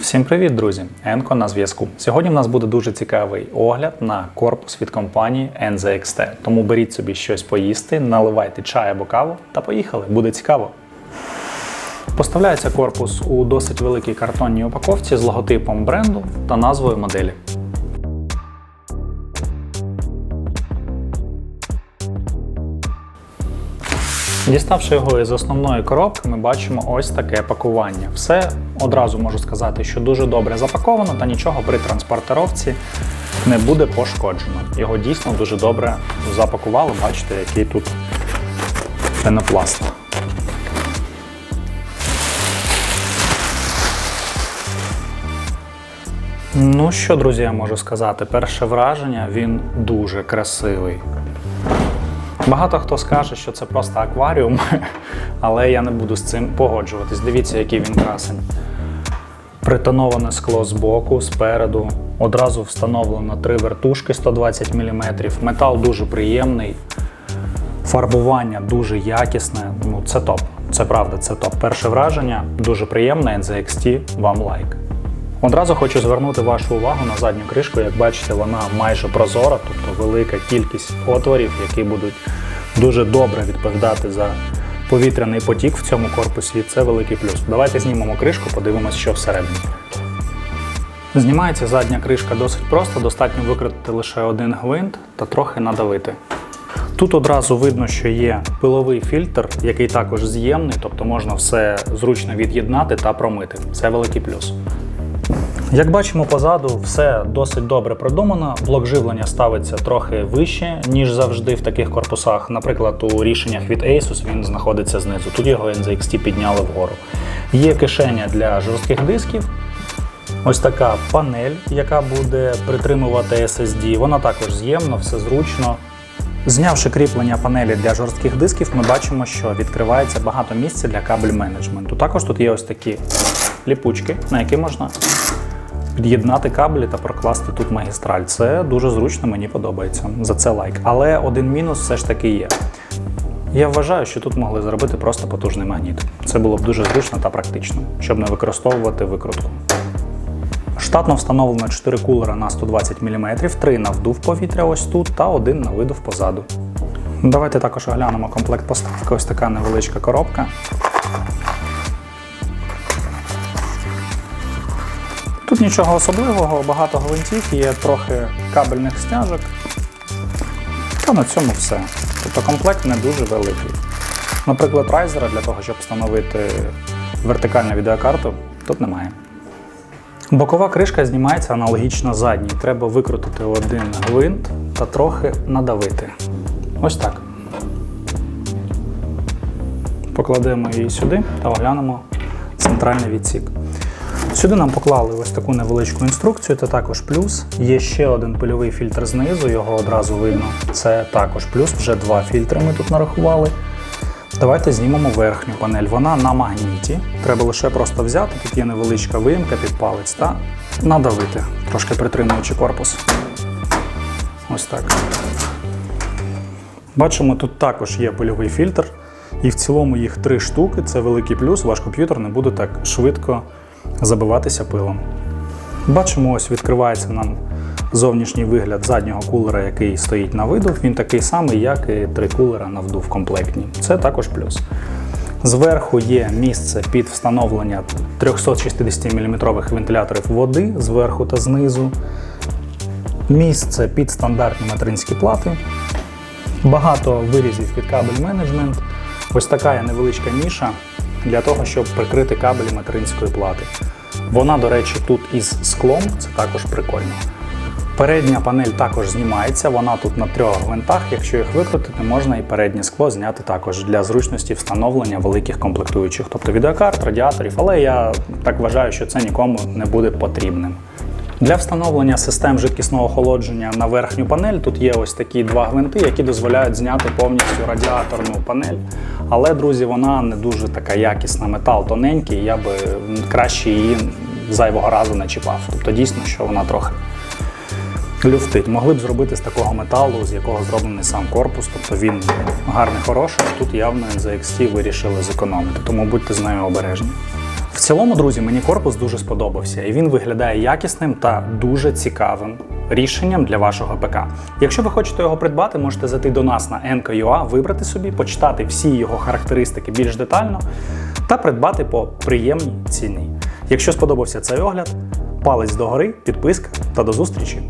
Всім привіт, друзі! Енко на зв'язку. Сьогодні в нас буде дуже цікавий огляд на корпус від компанії NZXT. Тому беріть собі щось поїсти, наливайте чай або каву та поїхали. Буде цікаво. Поставляється корпус у досить великій картонній упаковці з логотипом бренду та назвою моделі. Діставши його із основної коробки, ми бачимо ось таке пакування. Все одразу можу сказати, що дуже добре запаковано та нічого при транспортировці не буде пошкоджено. Його дійсно дуже добре запакували. Бачите, який тут пенопласт. Ну що, друзі, я можу сказати, перше враження він дуже красивий. Багато хто скаже, що це просто акваріум, але я не буду з цим погоджуватись. Дивіться, який він красень. Притоноване скло з боку, спереду. Одразу встановлено три вертушки 120 мм. Метал дуже приємний. Фарбування дуже якісне. Ну, це топ. Це правда, це топ. Перше враження дуже приємне. NZXT вам лайк. Одразу хочу звернути вашу увагу на задню кришку. Як бачите, вона майже прозора, тобто велика кількість отворів, які будуть дуже добре відповідати за повітряний потік в цьому корпусі. Це великий плюс. Давайте знімемо кришку, подивимося, що всередині. Знімається задня кришка досить просто, достатньо викрутити лише один гвинт та трохи надавити. Тут одразу видно, що є пиловий фільтр, який також з'ємний, тобто можна все зручно від'єднати та промити. Це великий плюс. Як бачимо позаду, все досить добре продумано. Блок живлення ставиться трохи вище, ніж завжди в таких корпусах. Наприклад, у рішеннях від Asus він знаходиться знизу. Тут його NZXT підняли вгору. Є кишеня для жорстких дисків. Ось така панель, яка буде притримувати SSD. Вона також з'ємна, все зручно. Знявши кріплення панелі для жорстких дисків, ми бачимо, що відкривається багато місця для кабель менеджменту. Також тут є ось такі ліпучки, на які можна під'єднати кабелі та прокласти тут магістраль. Це дуже зручно, мені подобається. За це лайк. Але один мінус все ж таки є. Я вважаю, що тут могли зробити просто потужний магніт. Це було б дуже зручно та практично, щоб не використовувати викрутку. Штатно встановлено 4 кулера на 120 мм, 3 на вдув повітря ось тут та один на видув позаду. Давайте також оглянемо комплект поставки. Ось така невеличка коробка. Тут нічого особливого, багато гвинтів, є трохи кабельних стяжок. Та на цьому все. Тобто комплект не дуже великий. Наприклад, райзера для того, щоб встановити вертикальну відеокарту, тут немає. Бокова кришка знімається аналогічно задній. Треба викрутити один гвинт та трохи надавити. Ось так. Покладемо її сюди та оглянемо центральний відсік. Сюди нам поклали ось таку невеличку інструкцію, це також плюс. Є ще один пильовий фільтр знизу, його одразу видно. Це також плюс, вже два фільтри ми тут нарахували. Давайте знімемо верхню панель. Вона на магніті. Треба лише просто взяти, тут є невеличка виїмка під палець та надавити, трошки притримуючи корпус. Ось так. Бачимо, тут також є пильовий фільтр. І в цілому їх три штуки це великий плюс, ваш комп'ютер не буде так швидко забиватися пилом. Бачимо, ось відкривається нам зовнішній вигляд заднього кулера, який стоїть на видув. Він такий самий, як і три кулера на вдув комплектні. Це також плюс. Зверху є місце під встановлення 360 мм вентиляторів води зверху та знизу. Місце під стандартні материнські плати. Багато вирізів під кабель менеджмент. Ось така є невеличка ніша для того, щоб прикрити кабелі материнської плати. Вона, до речі, тут із склом, це також прикольно. Передня панель також знімається, вона тут на трьох гвинтах. Якщо їх викрутити, можна і переднє скло зняти також для зручності встановлення великих комплектуючих, тобто відеокарт, радіаторів, але я так вважаю, що це нікому не буде потрібним. Для встановлення систем жидкісного охолодження на верхню панель тут є ось такі два гвинти, які дозволяють зняти повністю радіаторну панель. Але, друзі, вона не дуже така якісна, метал тоненький, я би краще її зайвого разу не чіпав. Тобто дійсно, що вона трохи люфтить. Могли б зробити з такого металу, з якого зроблений сам корпус, тобто він гарний, хороший, тут явно за XT вирішили зекономити, тому будьте з нею обережні. В цілому, друзі, мені корпус дуже сподобався, і він виглядає якісним та дуже цікавим рішенням для вашого ПК. Якщо ви хочете його придбати, можете зайти до нас на Enco.ua, вибрати собі, почитати всі його характеристики більш детально та придбати по приємній ціні. Якщо сподобався цей огляд, палець догори, підписка та до зустрічі!